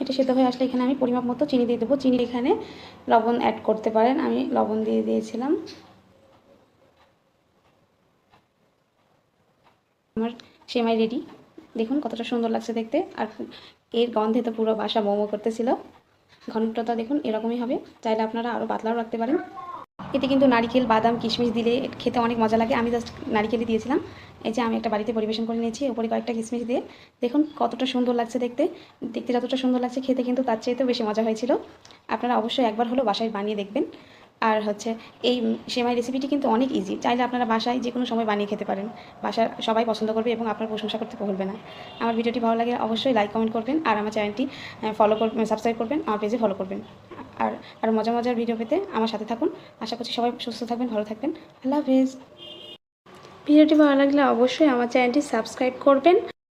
এটা সেদ্ধ হয়ে আসলে এখানে আমি পরিমাপ মতো চিনি দিয়ে দেবো। চিনি এখানে লবণ অ্যাড করতে পারেন। আমি লবণ দিয়ে দিয়েছিলাম। আমার সেমাই রেডি দেখুন কতটা সুন্দর লাগছে দেখতে। আর এর গন্ধে তো পুরো বাসা মোমো করতেছিল। ঘনত্বটা দেখুন এরকমই হবে। চাইলে আপনারা আরও পাতলাও রাখতে পারেন। এতে কিন্তু নারিকেল, বাদাম, কিশমিশ দিলে খেতে অনেক মজা লাগে। আমি জাস্ট নারিকেলই দিয়েছিলাম। এই যে আমি একটা বাড়িতে পরিবেশন করে নিয়েছি ওপরে কয়েকটা কিশমিশ দিয়ে। দেখুন কতটা সুন্দর লাগছে দেখতে। দেখতে যতটা সুন্দর লাগছে খেতে কিন্তু তার চাইতেও বেশি মজা হয়েছিল। আপনারা অবশ্যই একবার হলো বাসায় বানিয়ে দেখবেন। আর হচ্ছে এই সেমাই রেসিপিটি কিন্তু অনেক ইজি চাইলে আপনারা বাসায় যে কোনো সময় বানিয়ে খেতে পারেন। বাসার সবাই পছন্দ করবে এবং আপনার প্রশংসা করতে ভুলবে না। আমার ভিডিওটি ভালো লাগে অবশ্যই লাইক কমেন্ট করবেন। আর আমার চ্যানেলটি ফলো করবেন সাবস্ক্রাইব করবেন। আমার পেজে ফলো করবেন। আর আর মজা মজার ভিডিও পেতে আমার সাথে থাকুন। আশা করছি সবাই সুস্থ থাকবেন, ভালো থাকবেন। আল্লাহ হাফেজ। ভিডিওটি ভালো লাগলে অবশ্যই আমার চ্যানেলটি সাবস্ক্রাইব করবেন।